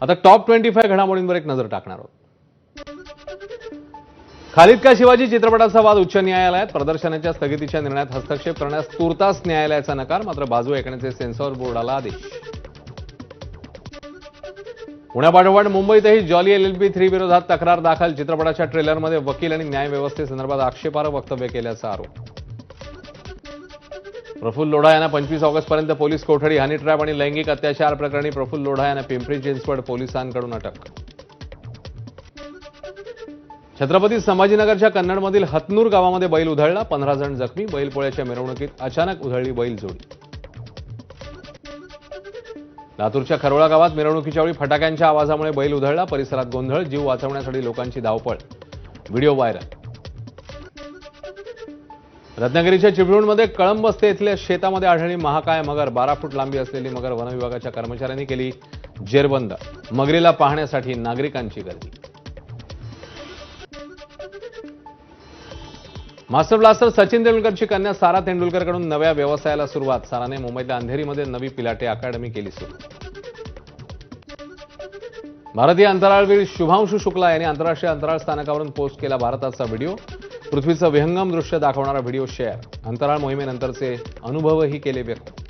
आता top twenty five घडामोडींवर एक नजर टाकणार आहोत. खालिद का शिवाजी चित्रपटाचा वाद उच्च न्यायालयात? प्रदर्शनाच्या स्थगितीच्या निर्णयात हस्तक्षेप करण्यास तुर्तास न्यायालयाचा नकार मात्र बाजू ऐकण्याचे सेन्सॉर बोर्डाला आदेश. पुण्यापाठोपाठ मुंबईतही Jolly L L B three विरोधात तक्रार दाखल चित्रपटाच्या ट्रेलरमध्ये वकील आणि न्याय व्यवस्थेसंदर्भात आक्षेपार्ह वक्तव्य केल्याचा आरोप. प्रफुल्ल लोढा यांना पंचवीस ऑगस्टपर्यंत पोलीस कोठडी हनी ट्रॅप आणि लैंगिक अत्याचार प्रकरणी प्रफुल्ल लोढा यांना पिंपरी चिंचवड पोलिसांकडून अटक. छत्रपती संभाजीनगरच्या कन्नडमधील हतनूर गावामध्ये बैल उधळला पंधरा जण जखमी बैलपोळ्याच्या मिरवणुकीत अचानक उधळली बैल जोडी. लातूरच्या खरोळा गावात मिरवणुकीच्या वेळी फटाक्यांच्या आवाजामुळे बैल उधळला परिसरात गोंधळ जीव वाचवण्यासाठी लोकांची धावपळ. Video viral. रत्नागिरीच्या चिपळूणमध्ये कळंबस्ते इथल्या शेतामध्ये आढळली महाकाय मगर. बारा फूट लांबी असलेली मगर वनविभागाच्या कर्मचाऱ्यांनी केली जेरबंद. मगरीला पाहण्यासाठी नागरिकांची गर्दी. मास्टर ब्लास्टर सचिन तेंडुलकरची कन्या सारा तेंडुलकरकडून नव्या व्यवसायाला सुरुवात. साराने मुंबईतल्या अंधेरीमध्ये नवी पिलाटे अकॅडमी केली सुरू. भारतीय अंतराळवीर शुभांशु शुक्ला यांनी आंतरराष्ट्रीय अंतराळ स्थानकावरून पोस्ट केला भारताचा व्हिडिओ. पृथ्वीचं विहंगम दृश्य दाखवणारा व्हिडिओ शेअर. अंतराळ मोहिमेनंतरचे अनुभवही केले व्यक्त.